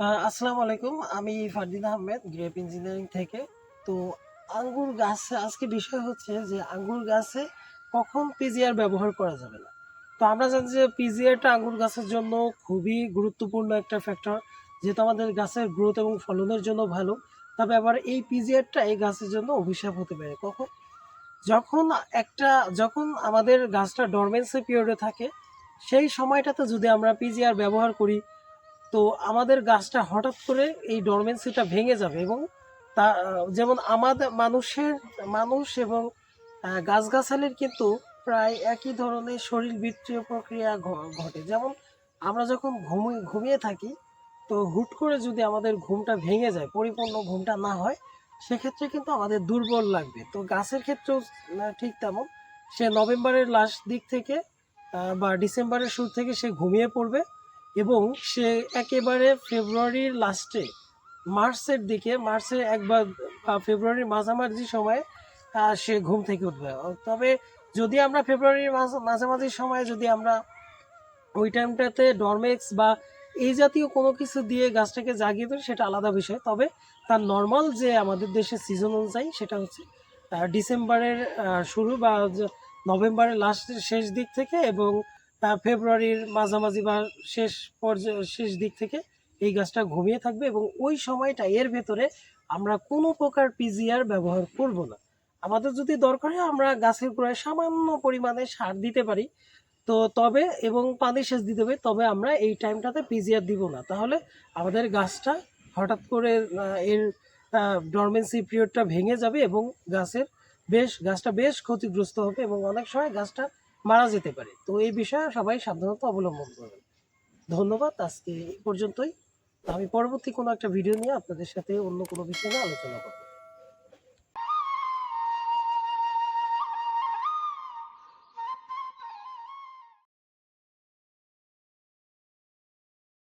আসসালামু আলাইকুম। আমি ফারদিন আহমেদ, গ্রেপ ইঞ্জিনিয়ারিং থেকে। তো আঙ্গুর গাছে আজকে বিষয় হচ্ছে যে আঙ্গুর গাছে কখন পিজিআর ব্যবহার করা যাবে না। তো আমরা জানি যে পিজিআরটা আঙ্গুর গাছের জন্য খুবই গুরুত্বপূর্ণ একটা ফ্যাক্টর যেহেতু আমাদের গাছের গ্রোথ এবং ফলনের জন্য ভালো। তবে আবার এই পিজিআরটা এই গাছের জন্য অভিশাপ হতে পারে। কখন? যখন একটা যখন আমাদের গাছটা ডরমেন্সি পিরিয়ডে থাকে, সেই সময়টাতে যদি আমরা পিজিআর ব্যবহার করি তো আমাদের গাছটা হঠাৎ করে এই ডরমেন্সিটা ভেঙে যাবে এবং তা, যেমন আমাদের মানুষের, মানুষ এবং গাছগাছালির কিন্তু প্রায় একই ধরনের শরীর বৃত্তীয় প্রক্রিয়া ঘটে। যেমন আমরা যখন ঘুমিয়ে ঘুমিয়ে থাকি, তো হুট করে যদি আমাদের ঘুমটা ভেঙে যায়, পরিপূর্ণ ঘুমটা না হয়, সেক্ষেত্রে কিন্তু আমাদের দুর্বল লাগবে। তো গাছের ক্ষেত্রেও ঠিক তেমন। সে নভেম্বরের লাস্ট দিক থেকে বা ডিসেম্বরের শুরু থেকে সে ঘুমিয়ে পড়বে। এবং সে একেবারে ফেব্রুয়ারির লাস্টে মার্চের দিকে, মার্চের একবার ফেব্রুয়ারির মাঝামাঝি সময়ে সে ঘুম থেকে উঠবে। তবে যদি আমরা ফেব্রুয়ারির মাঝ- মাঝামাঝি সময়ে যদি আমরা ওই টাইমটাতে ডরমেক্স বা এই জাতীয় কোনো কিছু দিয়ে গাছটাকে জাগিয়ে তুলি, সেটা আলাদা বিষয়। তবে তার নর্মাল যে আমাদের দেশের সিজন অনুযায়ী, সেটা হচ্ছে ডিসেম্বরের শুরু বা নভেম্বরের লাস্টের শেষ দিক থেকে এবং ফেব্রুয়ারির মাঝামাঝি বা শেষ পর্যায়ে শেষ দিক থেকে এই গাছটা ঘুমিয়ে থাকবে এবং ওই সময়টা এর ভেতরে আমরা কোনো প্রকার পিজিআর ব্যবহার করব না। আমাদের যদি দরকার হয়, আমরা গাছের গোড়ায় সামান্য পরিমাণে সার দিতে পারি। তো তবে এবং পানি সেচ দিতে হবে, তবে আমরা এই টাইমটাতে পিজিআর দিব না। তাহলে আমাদের গাছটা হঠাৎ করে এর ডরমেন্সি পিরিয়ডটা ভেঙে যাবে এবং গাছের বেশ, গাছটা বেশ ক্ষতিগ্রস্ত হবে এবং অনেক সময় গাছটা মারা যেতে পারে। তো এই বিষয়ে সবাই সাবধানতা অবলম্বন করবেন। ধন্যবাদ। আজকে এই পর্যন্তই। আমি পরবর্তী কোনো একটা ভিডিও নিয়ে আপনাদের সাথে অন্য কোনো বিষয়ে আলোচনা করব।